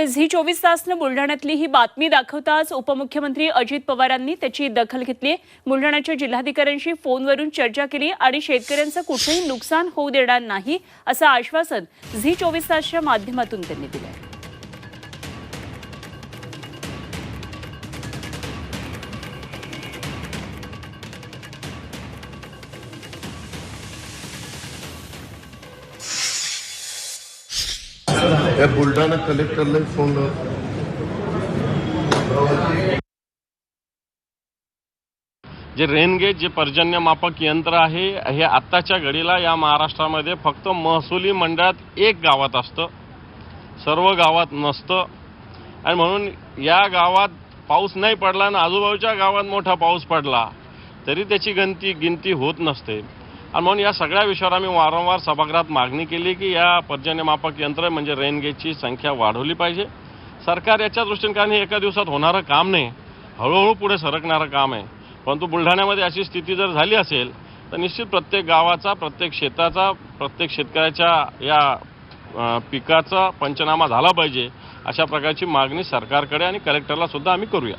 तर झी चोवीस तासनं बुलढाण्यातली ही बातमी दाखवताच उपमुख्यमंत्री अजित पवारांनी त्याची दखल घेतली. बुलढाण्याच्या जिल्हाधिकाऱ्यांशी फोनवरून चर्चा केली आणि शेतकऱ्यांचं कुठेही नुकसान होऊ देणार नाही असं आश्वासन झी चोवीस तासच्या माध्यमातून त्यांनी दिलं या बुलढाणा कलेक्टरला फोन जे रेनगेज जे पर्जन्यमापक यंत्र आहे हे आत्ताच्या घडीला या महाराष्ट्रामध्ये फक्त महसुली मंडळात एक गावात असतं. सर्व गावात नसतं. आणि म्हणून या गावात पाऊस नाही पडला आणि आजूबाजूच्या गावात मोठा पाऊस पडला तरी त्याची गणती गिनती होत नसते. आणि म्हणून या सगळ्या विषयावर आम्ही वारंवार सभागृहात मागणी केली की या पर्जन्यमापक यंत्र म्हणजे रेनगेजची संख्या वाढवली पाहिजे. सरकार याच्या दृष्टीने कारण हे एका दिवसात होणारं काम नाही हळूहळू पुढे सरकणारं काम आहे. परंतु बुलढाण्यामध्ये अशी स्थिती जर झाली असेल तर निश्चित प्रत्येक गावाचा प्रत्येक शेताचा प्रत्येक शेतकऱ्याच्या या पिकाचा पंचनामा झाला पाहिजे अशा प्रकारची मागणी सरकारकडे आणि कलेक्टरला सुद्धा आम्ही करूया.